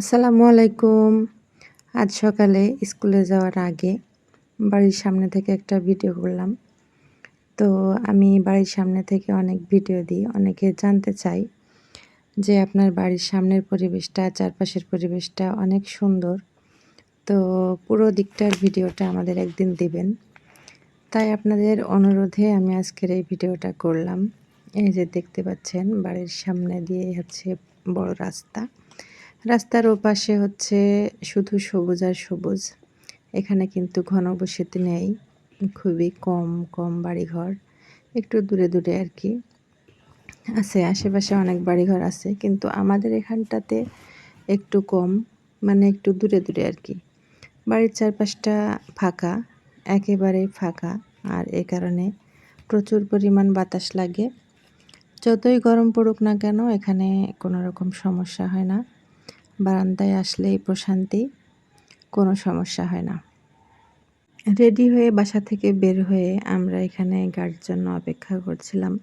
আসসালামু আলাইকুম। আজ সকালে স্কুলে যাওয়ার আগে বাড়ির সামনে থেকে একটা ভিডিও করলাম। তো আমি বাড়ির সামনে থেকে অনেক ভিডিও দিই, অনেকে জানতে চাই যে আপনার বাড়ির সামনের পরিবেশটা, চারপাশের পরিবেশটা অনেক সুন্দর। তো পুরো দিকটার ভিডিওটা আমাদের একদিন দিবেন। তাই আপনাদের অনুরোধে আমি আজকের এই ভিডিওটা করলাম। এই যে দেখতে পাচ্ছেন, বাড়ির সামনে দিয়ে হচ্ছে বড় রাস্তা। রাস্তার ওপাশে হচ্ছে শুধু সবুজ আর সবুজ। এখানে কিন্তু ঘনবসতি নেই, খুবই কম কম বাড়িঘর, একটু দূরে দূরে আর কি। আছে, আশেপাশে অনেক বাড়িঘর আছে, কিন্তু আমাদের এখানটাতে একটু কম মানে একটু দূরে দূরে আর কি। বাড়ির চারপাশটা ফাঁকা একেবারে ফাঁকা, আর এ কারণে প্রচুর পরিমাণ বাতাস লাগে। যতই গরম পড়ুক না কেন, এখানে কোনো রকম সমস্যা হয় না। বারান্দায় আসলেই প্রশান্তি, কোনো সমস্যা হয় না। রেডি হয়ে বাসা থেকে বের হয়ে আমরা এখানে গাড়ির জন্য অপেক্ষা করছিলাম।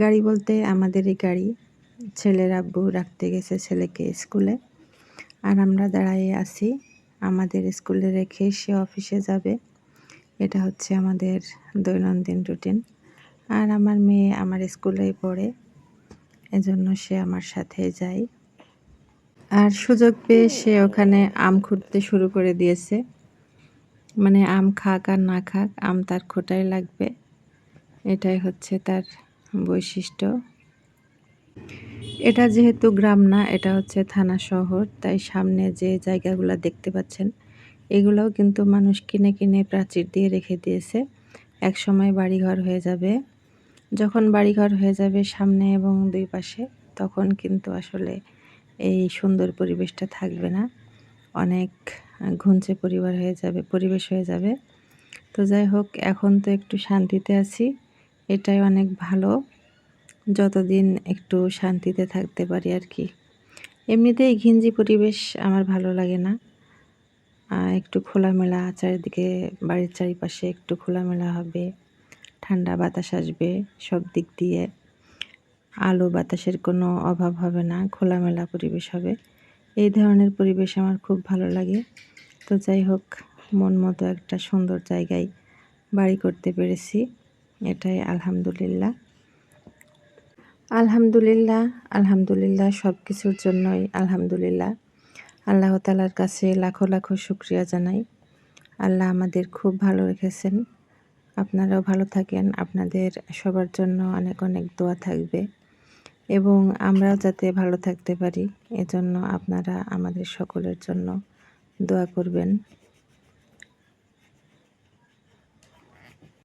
গাড়ি বলতে আমাদেরই গাড়ি। ছেলের আব্বু রাখতে গেছে ছেলেকে স্কুলে। আর আমরা দাঁড়াইয়ে আছি আমাদের স্কুলে রেখে সে অফিসে যাবে। এটা হচ্ছে আমাদের দৈনন্দিন রুটিন। আর আমার মেয়ে আমার স্কুলেই পড়ে। এজন্য সে আমার সাথে যায়। আর সুযোগ পেয়ে সে ওখানে আম খুঁড়তে শুরু করে দিয়েছে। মানে আম খাক আর না খাক, আম তার খোটাই লাগবে। এটাই হচ্ছে তার বৈশিষ্ট্য। এটা যেহেতু গ্রাম না, এটা হচ্ছে থানা শহর, তাই সামনে যে জায়গাগুলো দেখতে পাচ্ছেন, এগুলোও কিন্তু মানুষ কিনে কিনে প্রাচীর দিয়ে রেখে দিয়েছে। এক সময় বাড়িঘর হয়ে যাবে। যখন বাড়িঘর হয়ে যাবে সামনে এবং দুই পাশে, তখন কিন্তু আসলে এই সুন্দর পরিবেশটা থাকবে না। অনেক ঘুঞ্চে পরিবার হয়ে যাবে, পরিবেশ হয়ে যাবে। তো যাই হোক, এখন তো একটু শান্তিতে আছি। এটাই অনেক ভালো। যতদিন একটু শান্তিতে থাকতে পারি আর কি। এমনিতেই ঘিঞ্জি পরিবেশ আমার ভালো লাগে না। একটু খোলামেলা চারিদিকে, বাড়ির চারিপাশে একটু খোলামেলা হবে। ঠান্ডা বাতাস আসবে সব দিক দিয়ে। আলো বাতাসের কোনো অভাব হবে না, খোলামেলা পরিবেশ হবে। এই ধরনের পরিবেশ আমার খুব ভালো লাগে। তো যাই হোক, মন মতো একটা সুন্দর জায়গায় বাড়ি করতে পেরেছি। এটাই আলহামদুলিল্লাহ। আলহামদুলিল্লাহ আলহামদুলিল্লাহ সব কিছুর জন্যই আলহামদুলিল্লাহ। আল্লাহ তালার কাছে লাখো লাখো শুক্রিয়া জানাই। আল্লাহ আমাদের খুব ভালো রেখেছেন। আপনারাও ভালো থাকেন। আপনাদের সবার জন্য অনেক অনেক দোয়া থাকবে। এবং আমরাও যাতে ভালো থাকতে পারি এজন্য আপনারা আমাদের সকলের জন্য দোয়া করবেন।